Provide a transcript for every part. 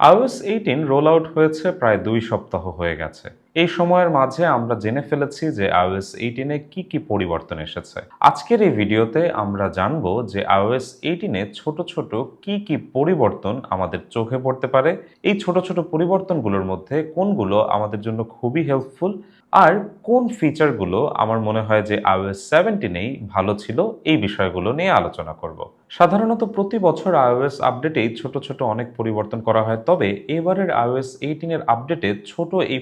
iOS eighteen roll out হয়েছে প্রায় দুই সপ্তাহ হয়ে গেছে। এই সময়ের মাঝে আমরা জেনে ফেলেছি যে iOS এইটিনে কি কি পরিবর্তন এসেছে। আজকের এই ভিডিওতে আমরা জানব যে iOS এইটিনে ছোট ছোট কি কি পরিবর্তন আমাদের চোখে পড়তে পারে, এই ছোট ছোট পরিবর্তনগুলোর মধ্যে কোনগুলো আমাদের জন্য খুবই হেল্পফুল আর কোন ফিচারগুলো আমার মনে হয় যে iOS সেভেন্টিনেই ভালো ছিল এই বিষয়গুলো নিয়ে আলোচনা করব। সাধারণত প্রতি বছর iOS আপডেটেই ছোট ছোট অনেক পরিবর্তন করা হয়, তবে এবারের iOS এইটিনের আপডেটে ছোট এই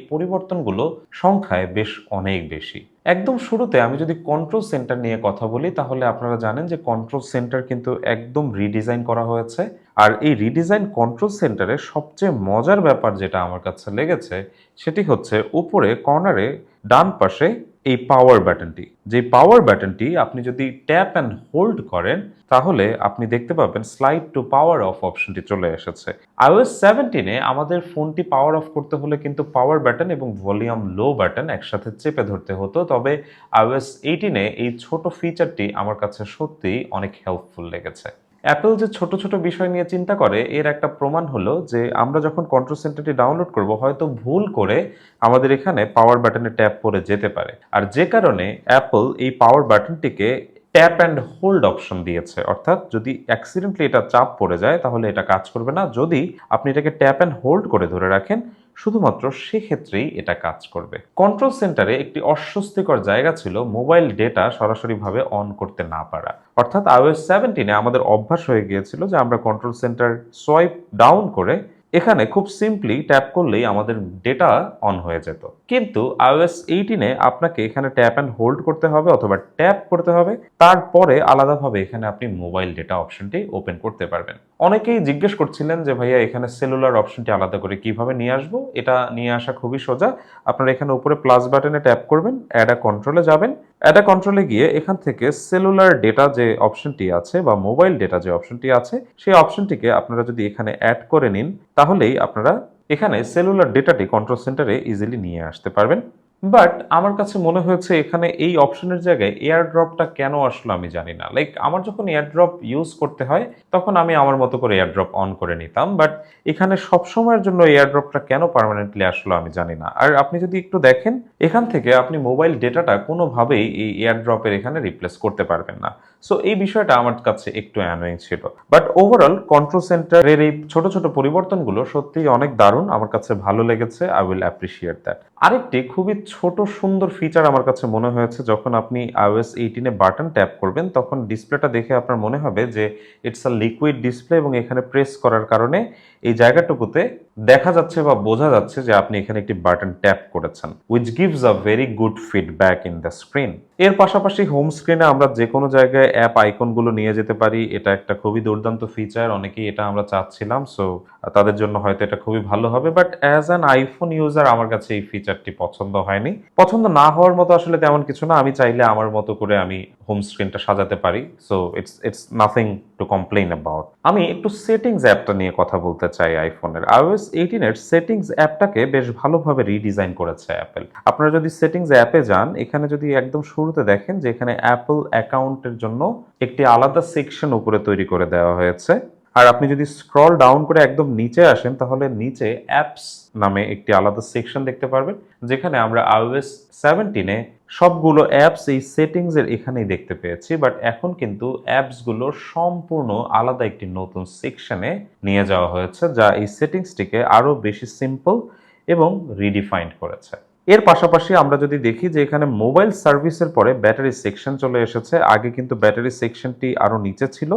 পরিবর্তনগুলো সংখ্যায় বেশ অনেক বেশি। একদম শুরুতে আমি যদি কন্ট্রোল সেন্টার নিয়ে কথা বলি, তাহলে আপনারা জানেন যে কন্ট্রোল সেন্টার কিন্তু একদম রিডিজাইন করা হয়েছে। আর এই রিডিজাইন কন্ট্রোল সেন্টারে সবচেয়ে মজার ব্যাপার যেটা আমার কাছে লেগেছে, সেটি হচ্ছে উপরে কর্নারে ডান পাশে এই পাওয়ার বাটনটি যে পাওয়ার বাটনটি আপনি যদি ট্যাপ অ্যান্ড হোল্ড করেন, তাহলে আপনি দেখতে পাবেন স্লাইড টু পাওয়ার অফ অপশনটি চলে এসেছে। iOS সেভেন্টিনে আমাদের ফোনটি পাওয়ার অফ করতে হলে কিন্তু পাওয়ার বাটন এবং ভলিউম লো বাটন একসাথে চেপে ধরতে হতো। তবে iOS এইটিনে এই ছোট ফিচারটি আমার কাছে সত্যিই অনেক হেল্পফুল লেগেছে। অ্যাপেল যে ছোট ছোট বিষয় নিয়ে চিন্তা করে, এর একটা প্রমাণ হলো যে আমরা যখন কন্ট্রোল সেন্টারটি ডাউনলোড করব, হয়তো ভুল করে আমাদের এখানে পাওয়ার বাটনে ট্যাপ পরে যেতে পারে। আর যে কারণে অ্যাপল এই পাওয়ার বাটনটিকে ট্যাপ অ্যান্ড হোল্ড অপশন দিয়েছে। অর্থাৎ যদি অ্যাক্সিডেন্টলি এটা চাপ পড়ে যায়, তাহলে এটা কাজ করবে না। যদি আপনি এটাকে ট্যাপ অ্যান্ড হোল্ড করে ধরে রাখেন, শুধুমাত্র সেক্ষেত্রেই এটা কাজ করবে। কন্ট্রোল সেন্টারে একটি অস্বস্তিকর জায়গা ছিল মোবাইল ডেটা সরাসরিভাবে অন করতে না পারা। অর্থাৎ iOS সেভেন্টিনে আমাদের অভ্যাস হয়ে গিয়েছিল যে আমরা কন্ট্রোল সেন্টার সোয়াইপ ডাউন করে এখানে খুব সিম্পলি ট্যাপ করলেই আমাদের ডেটা অন হয়ে যেত। কিন্তু iOS এইটিনে আপনাকে এখানে ট্যাপ অ্যান্ড হোল্ড করতে হবে অথবা ট্যাপ করতে হবে। তারপরে আলাদাভাবে এখানে আপনি মোবাইল ডেটা অপশনটি ওপেন করতে পারবেন। অনেকেই জিজ্ঞেস করছিলেন যে, ভাইয়া, এখানে সেলুলার অপশনটি আলাদা করে কীভাবে নিয়ে আসব? এটা নিয়ে আসা খুবই সোজা। আপনারা এখানে উপরে প্লাস বাটনে ট্যাপ করবেন অ্যাড কন্ট্রোলে যাবেন। অ্যাড কন্ট্রোলে গিয়ে এখান থেকে সেলুলার ডেটা যে অপশনটি আছে বা মোবাইল ডেটা যে অপশনটি আছে, সেই অপশনটিকে আপনারা যদি এখানে অ্যাড করে নিন, তাহলেই আপনারা এখানে সেলুলার ডেটাটি কন্ট্রোল সেন্টারে ইজিলি নিয়ে আসতে পারবেন। বাট আমার কাছে মনে হয়েছে এখানে এই অপশনের জায়গায় এয়ার ড্রপটা কেন আসলো আমি জানি না। লাইক আমার যখন এয়ার ড্রপ ইউজ করতে হয়, তখন আমি আমার মতো করে এয়ার ড্রপ অন করে নিতাম। বাট এখানে সবসময়ের জন্য এয়ার ড্রপটা কেন পার্মানেন্টলি আসলো আমি জানি না। আর আপনি যদি একটু দেখেন, এখান থেকে আপনি মোবাইল ডেটাটা কোনোভাবেই এই এয়ার ড্রপের এখানে রিপ্লেস করতে পারবেন না। সো এই বিষয়টা আমার কাছে একটু অ্যানোয়িং ছিল। বাট ওভারঅল কন্ট্রোল সেন্টারের এই ছোট ছোট পরিবর্তনগুলো সত্যিই অনেক দারুণ। আমার কাছে ভালো লেগেছে। আই উইল অ্যাপ্রিসিয়েট দ্যাট আরেকটি খুবই ছোট সুন্দর ফিচার আমার কাছে মনে হয়েছে, যখন আপনি আইওএস এইটিনে বাটন ট্যাপ করবেন, তখন ডিসপ্লেটা দেখে আপনার মনে হবে যে ইটস আ লিকুইড ডিসপ্লে এবং এখানে প্রেস করার কারণে এই জায়গাটুকুতে দেখা যাচ্ছে বা বোঝা যাচ্ছে যে আপনি এখানে একটি বাটন ট্যাপ করেছেন which gives a very good feedback in the screen এর পাশাপাশি হোম স্ক্রিনে আমরা যে কোনো জায়গায় অ্যাপ আইকনগুলো নিয়ে যেতে পারি। এটা একটা খুবই দুর্দান্ত ফিচার অনেকেই এটা আমরা চাচ্ছিলাম সো তাদের জন্য হয়তো এটা খুবই ভালো হবে but as an iPhone user আমার কাছে এই ফিচারটি পছন্দ হয়নি। পছন্দ না হওয়ার মতো আসলে তেমন কিছু না, আমি চাইলে আমার মতো করে আমি হোম স্ক্রিনটা সাজাতে পারি so it's it's nothing to complain about আমি একটু সেটিংস অ্যাপটা নিয়ে কথা বলতে চাই আইফোনের আইওএস এইটিনের সেটিংস অ্যাপটাকে বেশ ভালোভাবে রিডিজাইন করেছে অ্যাপেল আপনারা যদি সেটিংস অ্যাপে যান, এখানে যদি একদম শুরুতে দেখেন যে এখানে অ্যাপল অ্যাকাউন্টের জন্য একটি আলাদা সেকশন উপরে তৈরি করে দেওয়া হয়েছে। আর আপনি যদি স্ক্রল ডাউন করে একদম নিচে আসেন, তাহলে নিচে অ্যাপস নামে একটি আলাদা সেকশন দেখতে পারবেন, যেখানে আমরা iOS সেভেন্টিনে সবগুলো অ্যাপস এই সেটিংসের এখানেই দেখতে পেয়েছি। বাট এখন কিন্তু অ্যাপসগুলো সম্পূর্ণ আলাদা একটি নতুন সেকশনে নিয়ে যাওয়া হয়েছে, যা এই সেটিংসটিকে আরও বেশি সিম্পল এবং রিডিফাইন্ড করেছে। এর পাশাপাশি আমরা যদি দেখি যে এখানে মোবাইল সার্ভিসের পরে ব্যাটারি সেকশন চলে এসেছে। আগে কিন্তু ব্যাটারি সেকশনটি আরও নিচে ছিল।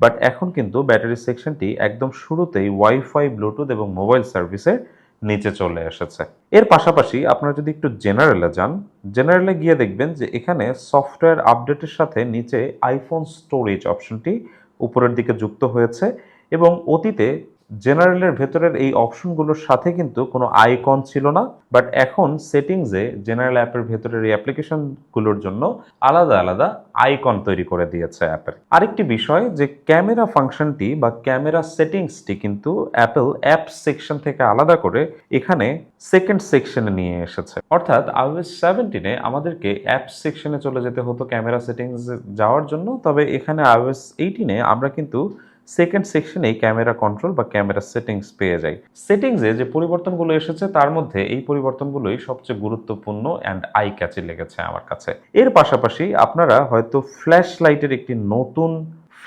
বাট এখন কিন্তু ব্যাটারি সেকশনটি একদম শুরুতেই ওয়াইফাই ব্লুটুথ এবং মোবাইল সার্ভিসের নিচে চলে এসেছে। এর পাশাপাশি আপনারা যদি একটু জেনারেলে যান জেনারেলে গিয়ে দেখবেন যে এখানে সফটওয়্যার আপডেটের সাথে নিচে আইফোন স্টোরেজ অপশনটি উপরের দিকে যুক্ত হয়েছে এবং অতীতে জেনারেলের ভেতরের এই অপশনগুলোর সাথে কিন্তু কোনো আইকন ছিল না, বাট এখন সেটিংসে জেনারেল অ্যাপের ভেতরের এই অ্যাপ্লিকেশনগুলোর জন্য আলাদা আলাদা আইকন তৈরি করে দিয়েছে অ্যাপের। আরেকটি বিষয় যে ক্যামেরা ফাংশনটি বা ক্যামেরা সেটিংসটি কিন্তু অ্যাপেল অ্যাপ সেকশন থেকে আলাদা করে এখানে সেকেন্ড সেকশনে নিয়ে এসেছে। অর্থাৎ iOS সেভেন্টিনে আমাদেরকে অ্যাপ সেকশনে চলে যেতে হতো ক্যামেরা সেটিংস যাওয়ার জন্য, তবে এখানে iOS এইটিনে আমরা কিন্তু সেকেন্ড সেকশনেই ক্যামেরা কন্ট্রোল বা ক্যামেরা সেটিংস পেয়ে যাই। সেটিংসে যে পরিবর্তনগুলো এসেছে, তার মধ্যে এই পরিবর্তনগুলোই সবচেয়ে গুরুত্বপূর্ণ অ্যান্ড আই ক্যাচে লেগেছে আমার কাছে। এর পাশাপাশি আপনারা হয়তো ফ্ল্যাশ লাইটের একটি নতুন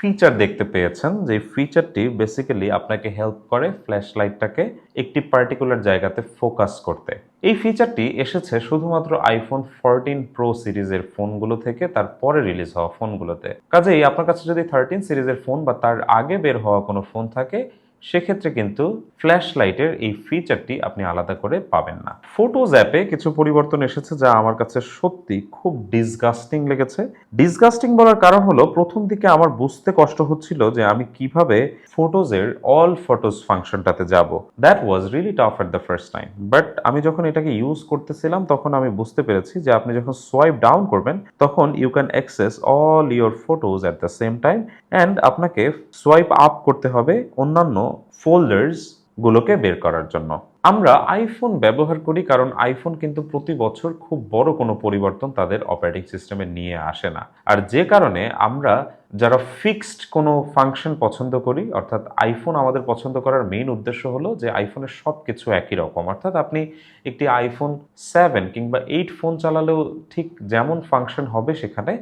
ফিচার দেখতে পেয়েছেন, যে ফিচারটি বেসিক্যালি আপনাকে হেল্প করে ফ্ল্যাশ লাইটটাকে একটি পার্টিকুলার জায়গাতে ফোকাস করতে। এই ফিচারটি এসেছে শুধুমাত্র আইফোন ফোরটিন প্রো সিরিজের ফোনগুলো থেকে তারপরে রিলিজ হওয়া ফোনগুলোতে কাজেই আপনার কাছে যদি থার্টিন সিরিজের ফোন বা তার আগে বের হওয়া কোনো ফোন থাকে সেক্ষেত্রে কিন্তু ফ্ল্যাশ লাইটের এই ফিচারটি আপনি আলাদা করে পাবেন না। ফটোজ অ্যাপে কিছু পরিবর্তন এসেছে যা আমার কাছে সত্যি খুব ডিসগাস্টিং লেগেছে। ডিসগাস্টিং বলার কারণ হলো, প্রথম দিকে আমার বুঝতে কষ্ট হচ্ছিল যে আমি কীভাবে ফটোজের অল ফটোজ ফাংশনটাতে যাব। That was really tough at the first time but আমি যখন এটাকে ইউজ করতেছিলাম, তখন আমি বুঝতে পেরেছি যে আপনি যখন সোয়াইপ ডাউন করবেন, তখন you can access all your photos at the same time and আপনাকে সোয়াইপ আপ করতে হবে অন্যান্য ফোল্ডার্স গুলোকে বের করার জন্য। আমরা আইফোন ব্যবহার করি কারণ আইফোন কিন্তু প্রতি বছর খুব বড় কোনো পরিবর্তন তাদের অপারেটিং সিস্টেমে নিয়ে আসে না। আর যে কারণে আমরা যারা ফিক্সড কোনো ফাংশন পছন্দ করি, অর্থাৎ আইফোন আমাদের পছন্দ করার মেইন উদ্দেশ্য হলো যে আইফোনের সব কিছু একই রকম। অর্থাৎ আপনি একটি আইফোন সেভেন কিংবা এইট ফোন চালালেও ঠিক যেমন ফাংশন হবে সেখানে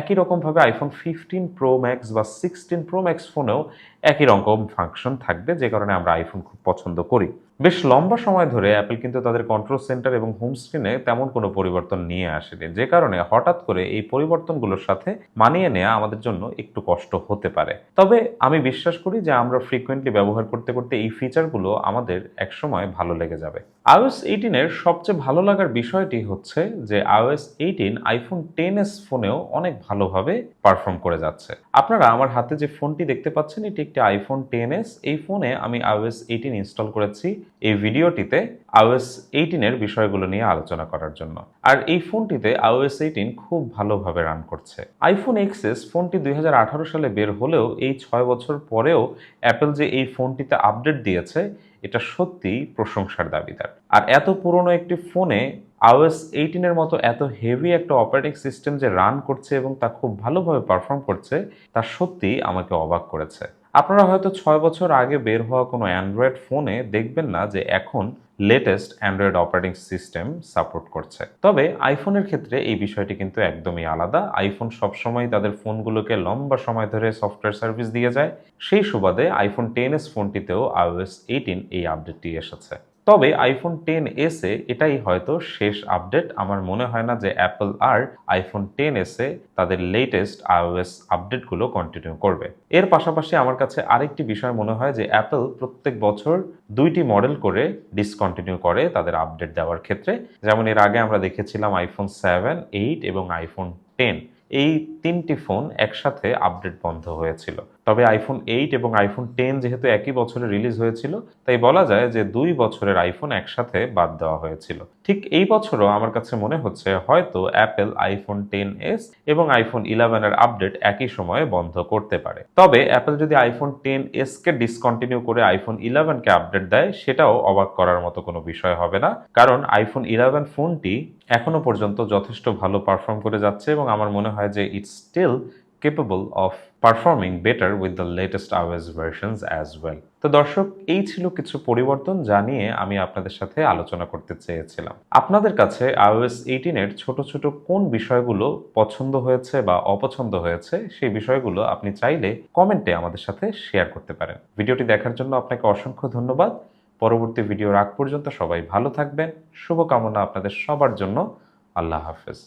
একই রকমভাবে আইফোন ফিফটিন প্রো ম্যাক্স বা সিক্সটিন প্রো ম্যাক্স ফোনেও একই রকম ফাংশন থাকবে, যে কারণে আমরা আইফোন খুব পছন্দ করি। বেশ লম্বা সময় ধরে অ্যাপেল কিন্তু তাদের কন্ট্রোল সেন্টার এবং হোম স্ক্রিনে তেমন কোনো পরিবর্তন নিয়ে আসেনি। যে কারণে হঠাৎ করে এই পরিবর্তনগুলোর সাথে মানিয়ে নেওয়া আমাদের জন্য একটু কষ্ট হতে পারে। তবে আমি বিশ্বাস করি যে আমরা ফ্রিকোয়েন্টলি ব্যবহার করতে করতে এই ফিচারগুলো আমাদের একসময় ভালো লেগে যাবে। আইওএস এইটিনের সবচেয়ে ভালো লাগার বিষয়টি হচ্ছে যে iOS eighteen iPhone ten S ফোনেও অনেক ভালোভাবে পারফর্ম করে যাচ্ছে। আপনারা আমার হাতে যে ফোনটি দেখতে পাচ্ছেন, এটি একটি আইফোন টেন এস এই ফোনে আমি আইওএস এইটিন ইনস্টল করেছি। এই ভিডিওটিতে আইওএস এইটিনের বিষয়গুলো নিয়ে আলোচনা করার জন্য। আর এই ফোনটিতে আইওএস এইটিন খুব ভালোভাবে রান করছে। আইফোন এক্সেস ফোনটি দুই হাজার আঠারো সালে বের হলেও এই ছয় বছর পরেও অ্যাপেল যে এই ফোনটিতে আপডেট দিয়েছে, এটা সত্যিই প্রশংসার দাবিদার। আর এত পুরনো একটি ফোনে আওএস এইটিনের মতো এত হেভি একটা অপারেটিং সিস্টেম যে রান করছে এবং তা খুব ভালোভাবে পারফর্ম করছে, তা সত্যিই আমাকে অবাক করেছে। আপনারা হয়তো ছয় বছর আগে বের হওয়া কোনো অ্যান্ড্রয়েড ফোনে দেখবেন না যে এখন latest Android operating system support করছে। তবে আইফোনের ক্ষেত্রে এই বিষয়টি কিন্তু একদমই আলাদা। আইফোন সবসময় তাদের ফোনগুলোকে লম্বা সময় ধরে সফটওয়্যার সার্ভিস দিয়ে যায়। সেই সুবাদে আইফোন টেন এস ফোনটিতেও আইওএস এইটিন এই আপডেটটি এসেছে। তবে আইফোন টেন এসে এটাই হয়তো শেষ আপডেট আমার মনে হয় না যে অ্যাপল আর আইফোন টেন এসে তাদের লেটেস্ট আইওএস আপডেটগুলো কন্টিনিউ করবে। এর পাশাপাশি আমার কাছে আরেকটি বিষয় মনে হয় যে অ্যাপল প্রত্যেক বছর দুইটি মডেল করে ডিসকন্টিনিউ করে তাদের আপডেট দেওয়ার ক্ষেত্রে। যেমন এর আগে আমরা দেখেছিলাম আইফোন সেভেন এইট এবং আইফোন টেন এই তিনটি ফোন একসাথে আপডেট বন্ধ হয়েছিল। তবে আইফোন এইট এবং আইফোন টেন যেহেতু একই বছরে রিলিজ হয়েছিল, তাই বলা যায় যে দুই বছরের আইফোন একসাথে বাদ দেওয়া হয়েছিল। ঠিক এই বছরও আমার কাছে মনে হচ্ছে হয়তো অ্যাপেল আইফোন টেন এস এবং আইফোন ইলেভেনের আপডেট একই সময়ে বন্ধ করতে পারে। তবে অ্যাপেল যদি আইফোন টেন এসকে ডিসকন্টিনিউ করে আইফোন ইলেভেনকে আপডেট দেয়, সেটাও অবাক করার মতো কোনো বিষয় হবে না। কারণ আইফোন ইলেভেন ফোনটি এখনও পর্যন্ত যথেষ্ট ভালো পারফর্ম করে যাচ্ছে এবং আমার মনে হয় যে it's still capable of performing better with the latest iOS versions as well তো দর্শক, এই ছিল কিছু পরিবর্তন যা নিয়ে আমি আপনাদের সাথে আলোচনা করতে চেয়েছিলাম। আপনাদের কাছে আইওএস এইটিনের ছোট ছোট কোন বিষয়গুলো পছন্দ হয়েছে বা অপছন্দ হয়েছে, সেই বিষয়গুলো আপনি চাইলে কমেন্টে আমাদের সাথে শেয়ার করতে পারেন। ভিডিওটি দেখার জন্য আপনাকে অসংখ্য ধন্যবাদ। পরবর্তী ভিডিওর আগ পর্যন্ত সবাই ভালো থাকবেন। শুভকামনা আপনাদের সবার জন্য। আল্লাহ হাফেজ।